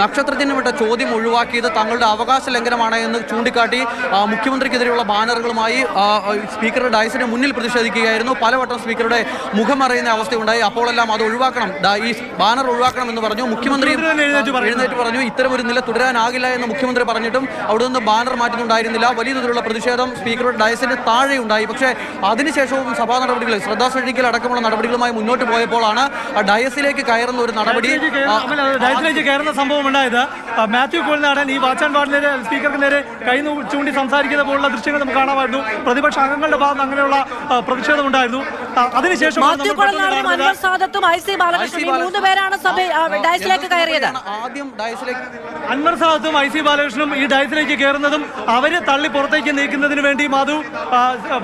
നക്ഷത്രചിഹ്നമിട്ട ചോദ്യം ഒഴിവാക്കിയത് തങ്ങളുടെ അവകാശ ലംഘനമാണ് എന്ന് ചൂണ്ടിക്കാട്ടി മുഖ്യമന്ത്രിക്കെതിരെയുള്ള ബാനറുകളുമായി സ്പീക്കറുടെ ഡയസിന് മുന്നിൽ പ്രതിഷേധിക്കുകയായിരുന്നു. പലവട്ടം സ്പീക്കറുടെ മുഖം അറിയുന്ന അവസ്ഥയുണ്ടായി. അപ്പോഴെല്ലാം അത് ഒഴിവാക്കണം. ഈ ബാനർ ഒഴിവാക്കണം എന്ന് പറഞ്ഞു. മുഖ്യമന്ത്രി എഴുന്നേറ്റ് പറഞ്ഞു. ഇത്തരം ഒരു നില തുടരാനാകില്ല എന്ന് മുഖ്യമന്ത്രി പറഞ്ഞിട്ടും അവിടെ നിന്ന് ബാനർ മാറ്റുന്നുണ്ടായിരുന്നില്ല. വലിയ തോതിലുള്ള പ്രതിഷേധം സ്പീക്കറുടെ ഡയസിന് താഴെ ഉണ്ടായി പക്ഷേ അതിനുശേഷവും സഭാ നടപടികൾ ശ്രദ്ധാക്ഷണിക്കൽ അടക്കമുള്ള നടപടികളുമായി മുന്നോട്ട് പോയപ്പോഴാണ് ഡയസിലേക്ക് കയറുന്ന ഒരു നടപടി ഡയസിലേക്ക് കയറുന്ന സംഭവം ഉണ്ടായത്. മാത്യു കോളിനാടൻ ഈ വാച്ചാൻ വാർഡിനെതിരെ സ്പീക്കർക്ക് നേരെ കൈ ചൂണ്ടി സംസാരിക്കുന്ന പോലുള്ള ദൃശ്യങ്ങൾ നമുക്ക് കാണാമായിരുന്നു. പ്രതിപക്ഷ അംഗങ്ങളുടെ ഭാഗത്ത് അങ്ങനെയുള്ള പ്രതിഷേധമുണ്ടായിരുന്നു അതിനുശേഷം മാത്യു അൻവർ സാദത്തും ഐ സി ബാലകൃഷ്ണൻ. മൂന്ന് പേരാണ് സഭ ഡയസിലേക്ക് കയറിയത്. ആദ്യം ഡയസിലേക്ക്? അൻവർ സാദത്തും ഐ സി ബാലകൃഷ്ണനും ഈ ഡയസിലേക്ക് കയറുന്നതും അവരെ തള്ളി പുറത്തേക്ക് നീക്കുന്നതിന് വേണ്ടി മാധു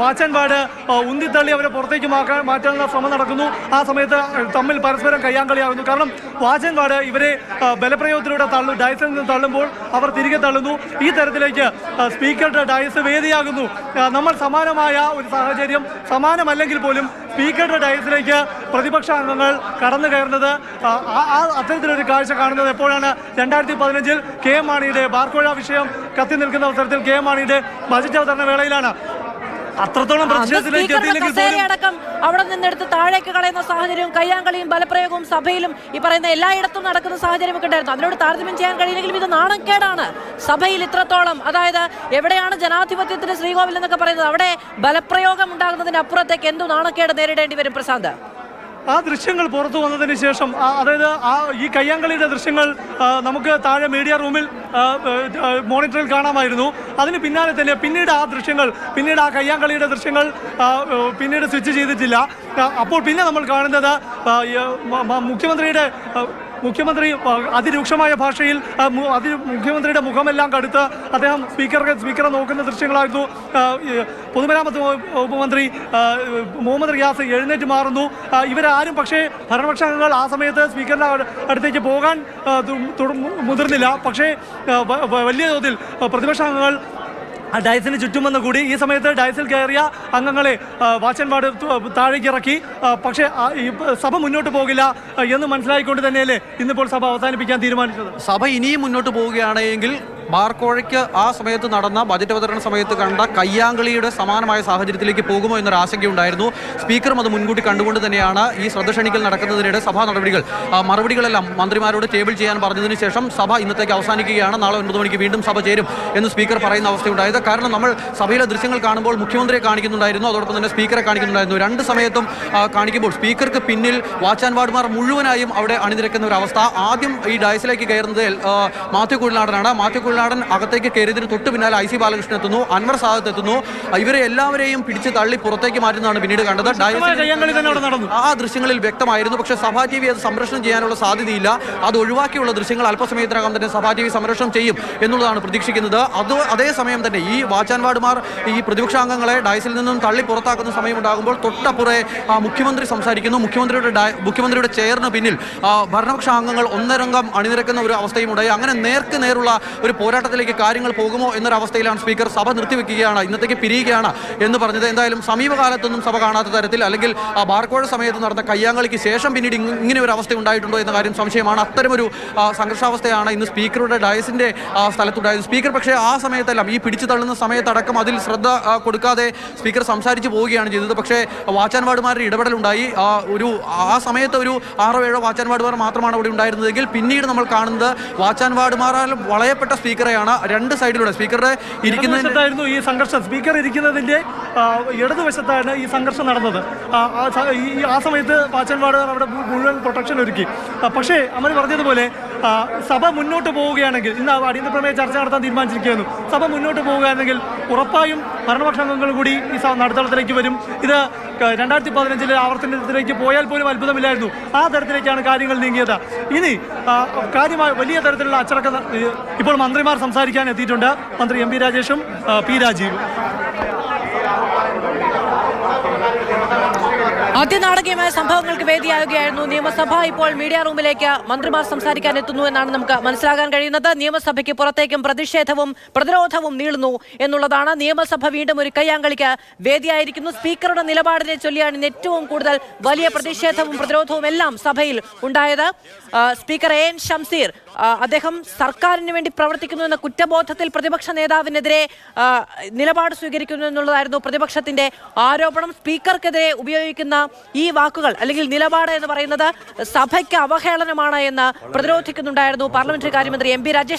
വാച്ചൻപാട് ഉന്തിത്തള്ളി അവരെ പുറത്തേക്ക് മാറ്റാനുള്ള ശ്രമം നടക്കുന്നു. ആ സമയത്ത് തമ്മിൽ പരസ്പരം കയ്യാങ്കളിയാകുന്നു കാരണം വാച്ചൻപാട് ഇവരെ ബലപ്രയോഗത്തിലൂടെ തള്ളു ഡയസിൽ നിന്ന് തള്ളുമ്പോൾ അവർ തിരികെ തള്ളുന്നു. ഈ തരത്തിലേക്ക് സ്പീക്കറുടെ ഡയസ് വേദിയാകുന്നു. നമ്മൾ സമാനമായ ഒരു സാഹചര്യം സമാനമല്ലെങ്കിൽ പോലും സ്പീക്കറുടെ ഡയസിലേക്ക് പ്രതിപക്ഷ അംഗങ്ങൾ കടന്നു കയറുന്നത്. ആ, അത്തരത്തിലൊരു കാഴ്ച കാണുന്നത് എപ്പോഴാണ്? രണ്ടായിരത്തി പതിനഞ്ചിൽ കെ എം മാണിയുടെ ബാർക്കോഴ വിഷയം കത്തി നിൽക്കുന്ന അവസരത്തിൽ കെ എം മാണിയുടെ ബജറ്റ് അവതരണ വേളയിലാണ്. അത്രത്തോളം കസേരയടക്കം അവിടെ നിന്നെടുത്ത് താഴേക്ക് കളയുന്ന സാഹചര്യവും കയ്യാങ്കളിയും ബലപ്രയോഗവും സഭയിലും ഈ പറയുന്ന എല്ലായിടത്തും നടക്കുന്ന സാഹചര്യമൊക്കെ ഉണ്ടായിരുന്നു. അതിനോട് താരതമ്യം ചെയ്യാൻ കഴിയില്ലെങ്കിലും ഇത് നാണക്കേടാണ് സഭയിൽ ഇത്രത്തോളം അതായത് എവിടെയാണ് ജനാധിപത്യത്തിന് ശ്രീകോവിൽ എന്നൊക്കെ പറയുന്നത് അവിടെ ബലപ്രയോഗം ഉണ്ടാകുന്നതിന് അപ്പുറത്തേക്ക് എന്തു നാണക്കേട് നേരിടേണ്ടി വരും പ്രശാന്ത്? ആ ദൃശ്യങ്ങൾ പുറത്തു വന്നതിന് ശേഷം അതായത് ആ ഈ കയ്യാങ്കളിയുടെ ദൃശ്യങ്ങൾ നമുക്ക് താഴെ മീഡിയ റൂമിൽ മോണിറ്ററിൽ കാണാമായിരുന്നു. അതിന് പിന്നാലെ തന്നെ പിന്നീട് ആ ദൃശ്യങ്ങൾ പിന്നീട് ആ കയ്യാങ്കളിയുടെ ദൃശ്യങ്ങൾ പിന്നീട് സ്വിച്ച് ചെയ്തിട്ടില്ല. അപ്പോൾ പിന്നെ നമ്മൾ കാണുന്നത് മുഖ്യമന്ത്രിയുടെ മുഖ്യമന്ത്രി അതിരൂക്ഷമായ ഭാഷയിൽ അതി മുഖ്യമന്ത്രിയുടെ മുഖമെല്ലാം കടുത്ത് അദ്ദേഹം സ്പീക്കറെ സ്പീക്കറെ നോക്കുന്ന ദൃശ്യങ്ങളായിരുന്നു. പൊതുമരാമത്ത് വകുപ്പ് വകുപ്പ് മന്ത്രി മുഹമ്മദ് റിയാസ് എഴുന്നേറ്റ് മാറുന്നു. ഇവരാരും പക്ഷേ ഭരണപക്ഷ അംഗങ്ങൾ ആ സമയത്ത് സ്പീക്കറിന്റെ അടുത്തേക്ക് പോകാൻ മുതിർന്നില്ല. പക്ഷേ വലിയ തോതിൽ പ്രതിപക്ഷാംഗങ്ങൾ ഡയസിന് ചുറ്റും വന്ന് കൂടി ഈ സമയത്ത് ഡയസിൽ കയറിയ അംഗങ്ങളെ വാച്ചൻപാട് താഴേക്ക് ഇറക്കി. പക്ഷേ സഭ മുന്നോട്ട് പോകില്ല എന്ന് മനസ്സിലായിക്കൊണ്ട് തന്നെയല്ലേ ഇന്നിപ്പോൾ സഭ അവസാനിപ്പിക്കാൻ തീരുമാനിച്ചത്? സഭ ഇനിയും മുന്നോട്ട് പോവുകയാണെങ്കിൽ ബാർക്കോഴയ്ക്ക് ആ സമയത്ത് നടന്ന ബജറ്റ് അവതരണ സമയത്ത് കണ്ട കയ്യാങ്കളിയുടെ സമാനമായ സാഹചര്യത്തിലേക്ക് പോകുമോ എന്നൊരു ആശങ്കയുണ്ടായിരുന്നു. സ്പീക്കറും അത് മുൻകൂട്ടി കണ്ടുകൊണ്ട് തന്നെയാണ് ഈ ശ്രദ്ധ ക്ഷണിക്കൽ നടക്കുന്നതിനിടെ സഭാ നടപടികൾ. മറുപടികളെല്ലാം മന്ത്രിമാരോട് ടേബിൾ ചെയ്യാൻ പറഞ്ഞതിന് ശേഷം സഭ ഇന്നത്തേക്ക് അവസാനിക്കുകയാണ്. നാളെ ഒൻപത് മണിക്ക് വീണ്ടും സഭ ചേരും എന്ന് സ്പീക്കർ പറയുന്ന അവസ്ഥയുണ്ടായത്. കാരണം നമ്മൾ സഭയിലെ ദൃശ്യങ്ങൾ കാണുമ്പോൾ മുഖ്യമന്ത്രിയെ കാണിക്കുന്നുണ്ടായിരുന്നു. അതോടൊപ്പം തന്നെ സ്പീക്കറെ കാണിക്കുന്നുണ്ടായിരുന്നു. രണ്ട് സമയത്തും കാണിക്കുമ്പോൾ സ്പീക്കർക്ക് പിന്നിൽ വാച്ചാൻ വാർഡുമാർ മുഴുവനായും അവിടെ അണിനിരക്കുന്ന ഒരു അവസ്ഥ. ആദ്യം ഈ ഡയസിലേക്ക് കയറുന്നത് മാത്യു കുഴിനാടനാണ് മാത്യു കുഴിനാടൻ അകത്തേക്ക് കയറിയതിന് തൊട്ട് പിന്നാലെ ഐ സി ബാലകൃഷ്ണൻ എത്തുന്നു. അൻവർ സാദത്ത് എത്തുന്നു. ഇവരെ എല്ലാവരെയും പിടിച്ച് തള്ളി പുറത്തേക്ക് മാറ്റുന്നതാണ് പിന്നീട് കണ്ടത്. ആ ദൃശ്യങ്ങളിൽ വ്യക്തമായിരുന്നു. പക്ഷേ സഭാ ടി വി അത് സംരക്ഷണം ചെയ്യാനുള്ള സാധ്യതയില്ല. അത് ഒഴിവാക്കിയുള്ള ദൃശ്യങ്ങൾ അല്പസമയത്തിനകം തന്നെ സഭാ ടി വി സംരക്ഷണം ചെയ്യും എന്നുള്ളതാണ് പ്രതീക്ഷിക്കുന്നത്. അത് അതേസമയം തന്നെ ഈ വാച്ചാൻവാർഡുമാർ ഈ പ്രതിപക്ഷാംഗങ്ങളെ ഡയസിൽ നിന്നും തള്ളി പുറത്താക്കുന്ന സമയമുണ്ടാകുമ്പോൾ തൊട്ടപ്പുറേ ആ, മുഖ്യമന്ത്രി സംസാരിക്കുന്നു. മുഖ്യമന്ത്രിയുടെ മുഖ്യമന്ത്രിയുടെ ചെയറിന് പിന്നിൽ ഭരണപക്ഷ അംഗങ്ങൾ ഒന്നരംഗം അണിനിരക്കുന്ന ഒരു അവസ്ഥയും ഉണ്ടായി. അങ്ങനെ നേർക്ക് നേരുള്ള ഒരു പോരാട്ടത്തിലേക്ക് കാര്യങ്ങൾ പോകുമോ എന്നൊരവസ്ഥയിലാണ് സ്പീക്കർ സഭ നിർത്തിവെക്കുകയാണ്. ഇന്നത്തേക്ക് പിരിയുകയാണ് എന്ന് പറഞ്ഞത്. എന്തായാലും സമീപകാലത്തൊന്നും സഭ കാണാത്ത തരത്തിൽ അല്ലെങ്കിൽ ആ ബാർക്കോഴ സമയത്ത് നടന്ന കയ്യാങ്കളിക്ക് ശേഷം പിന്നീട് ഇങ്ങനെ ഒരു അവസ്ഥ ഉണ്ടായിട്ടുണ്ടോ എന്ന കാര്യം സംശയമാണ്. അത്തരമൊരു സംഘർഷാവസ്ഥയാണ് ഇന്ന് സ്പീക്കറുടെ ഡയസിന്റെ സ്ഥലത്തുണ്ടായത്. സ്പീക്കർ പക്ഷേ ആ സമയത്തെല്ലാം ഈ പിടിച്ചു തള്ളുന്ന സമയത്തടക്കം അതിൽ ശ്രദ്ധ കൊടുക്കാതെ സ്പീക്കർ സംസാരിച്ചു പോവുകയാണ് ചെയ്തത്. പക്ഷേ വാച്ചാൻവാടുമാരുടെ ഇടപെടലുണ്ടായി. ഒരു ആ സമയത്ത് ഒരു ആറോ ഏഴോ വാച്ചാൻവാടുമാർ മാത്രമാണ് അവിടെ ഉണ്ടായിരുന്നതെങ്കിൽ പിന്നീട് നമ്മൾ കാണുന്നത് വാച്ചാൻവാടുമാരാൽ വളയപ്പെട്ട സ്പീക്കറെയാണ്. രണ്ട് സൈഡിലൂടെ സ്പീക്കറുടെ ഇരിക്കുന്നതായിരുന്നു ഈ സംഘർഷം. സ്പീക്കർ ഇരിക്കുന്നതിന്റെ ആ, ഇടതുവശത്താണ് ഈ സംഘർഷം നടന്നത്. ആ, സമയത്ത് പാച്ചൻപാട് അവിടെ മുഴുവൻ പ്രൊട്ടക്ഷൻ ഒരുക്കി. പക്ഷേ അമൽ പറഞ്ഞതുപോലെ സഭ മുന്നോട്ട് പോവുകയാണെങ്കിൽ ഇന്ന് അടിയന്തര പ്രമേയ ചർച്ച നടത്താൻ തീരുമാനിച്ചിരിക്കുന്നു സഭ മുന്നോട്ട് പോവുകയാണെങ്കിൽ ഉറപ്പായും ഭരണപക്ഷ അംഗങ്ങൾ കൂടി ഈ നടുത്തളത്തിലേക്ക് വരും. ഇത് രണ്ടായിരത്തി പതിനഞ്ചിലെ ആവർത്തനത്തിലേക്ക് പോയാൽ പോലും അത്ഭുതമില്ലായിരുന്നു. ആ തരത്തിലേക്കാണ് കാര്യങ്ങൾ നീങ്ങിയത്. ഇനി കാര്യമായ വലിയ തരത്തിലുള്ള അച്ചടക്ക ഇപ്പോൾ മന്ത്രിമാർ സംസാരിക്കാൻ എത്തിയിട്ടുണ്ട്. മന്ത്രി എം പി രാജേഷും പി രാജീവും. അതിനാടകീയമായ സംഭവങ്ങൾക്ക് വേദിയാവുകയായിരുന്നു നിയമസഭ. ഇപ്പോൾ മീഡിയ റൂമിലേക്ക് മന്ത്രിമാർ സംസാരിക്കാൻ എത്തുന്നു എന്നാണ് നമുക്ക് മനസ്സിലാക്കാൻ കഴിയുന്നത്. നിയമസഭയ്ക്ക് പുറത്തേക്കും പ്രതിഷേധവും പ്രതിരോധവും നീളുന്നു എന്നുള്ളതാണ്. നിയമസഭ വീണ്ടും ഒരു കയ്യാങ്കളിക്ക് വേദിയായിരിക്കുന്നു. സ്പീക്കറുടെ നിലപാടിനെ ചൊല്ലിയാണ് ഏറ്റവും കൂടുതൽ വലിയ പ്രതിഷേധവും പ്രതിരോധവും എല്ലാം സഭയിൽ ഉണ്ടായത്. സ്പീക്കർ എ എൻ ഷംസീർ അദ്ദേഹം സർക്കാരിന് വേണ്ടി പ്രവർത്തിക്കുന്നു എന്ന കുറ്റബോധത്തിൽ പ്രതിപക്ഷ നേതാവിനെതിരെ നിലപാട് സ്വീകരിക്കുന്നു എന്നുള്ളതായിരുന്നു പ്രതിപക്ഷത്തിന്റെ ആരോപണം. സ്പീക്കർക്കെതിരെ ഉപയോഗിക്കുന്ന ഈ വാക്കുകൾ അല്ലെങ്കിൽ നിലപാട് എന്ന് പറയുന്നത് സഭയ്ക്ക് അവഹേളനമാണ് എന്ന് പ്രതിരോധിക്കുന്നുണ്ടായിരുന്നു. പാർലമെന്ററി കാര്യമന്ത്രി എം പി രാജേഷ്